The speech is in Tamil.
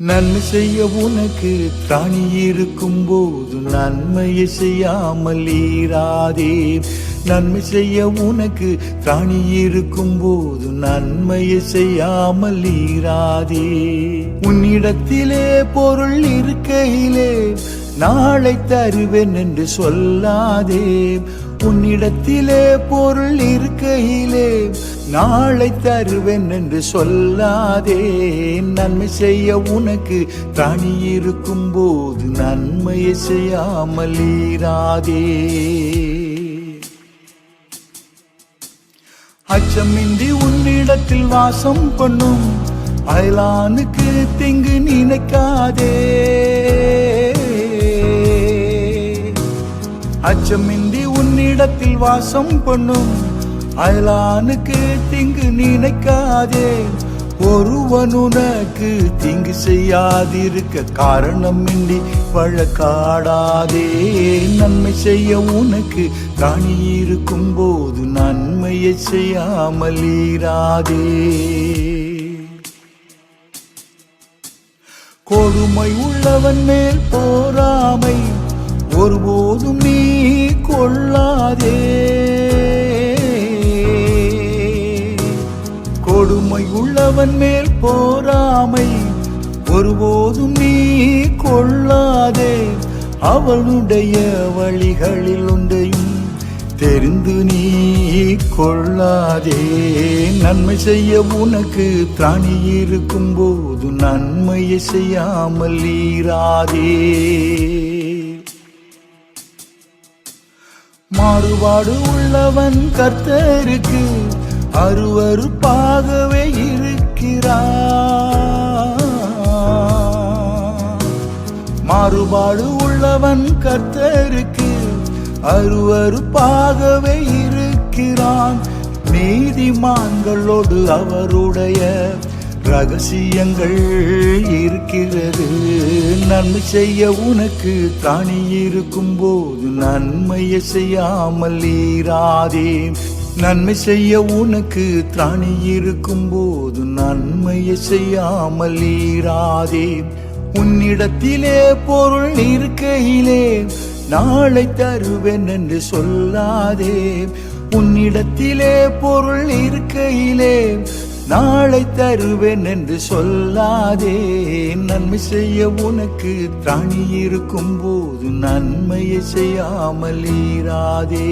நன்மை செய்ய உனக்கு திராணி இருக்கும் போது நன்மையை செய்யாமல் ஈராதே நன்மை செய்ய உனக்கு திராணி இருக்கும் போது நன்மையை செய்யாமல் ஈராதே உன்னிடத்திலே பொருள் இருக்கையிலே நாளை தருவேன் என்று சொல்லாதே. உன்னிடத்திலே பொருள் இருக்கையிலே நாளை தருவேன் என்று சொல்லாதே. நன்மை செய்ய உனக்கு தனி இருக்கும் போது நன்மையை செய்யாமல் ஈராதே அச்சமின்றி உன்னிடத்தில் வாசம் பண்ணும் அயலானுக்கு திங்கு நினைக்காதே. அச்சமின்றி உன்னிடத்தில் வாசம் பண்ணும். அயலானுக்கு திங்கு நினைக்காதே. ஒருவன் உனக்கு தீங்கு செய்யாதிருக்க காரணமின்றி வழக்காடாதே. நன்மை செய்ய உனக்கு காணி இருக்கும் போது நன்மையை செய்யாமல் ஈராதே கொடுமை உள்ளவன் மேல் போராமை. ஒருபோதும் கொள்ளாதே. கொடுமை உள்ளவன் மேல் போராமை ஒருபோதும் நீ கொள்ளாதே. அவனுடைய வழிகளில் ஒன்றையும் தெரிந்து நீ கொள்ளாதே. நன்மை செய்ய உனக்கு திராணி இருக்கும் போது நன்மையை செய்யாமல் ஈராதே மாறுபாடு உள்ளவன் கர்த்தருக்கு அருவறுப்பாகவே இருக்கிறான் மாறுபாடு உள்ளவன் கர்த்தருக்கு அருவறுப்பாகவே இருக்கிறான். நீதிமான்களோடு அவருடைய ரகசியங்கள் இருக்கிறது. நன்மை செய்ய உனக்கு தானி இருக்கும் போது நன்மையை செய்யாமல் ஈராதே நன்மை செய்ய உனக்கு திராணி இருக்கும் போது நன்மையை செய்யாமல் ஈராதே உன்னிடத்திலே பொருள் இருக்கையிலே நாளை தருவேன் என்று சொல்லாதே. உன்னிடத்திலே பொருள் இருக்கையிலே நாளை தருவேன் என்று சொல்லாதே. நன்மை செய்ய உனக்கு திராணி இருக்கும் போது நன்மையை செய்யாமல் ஈராதே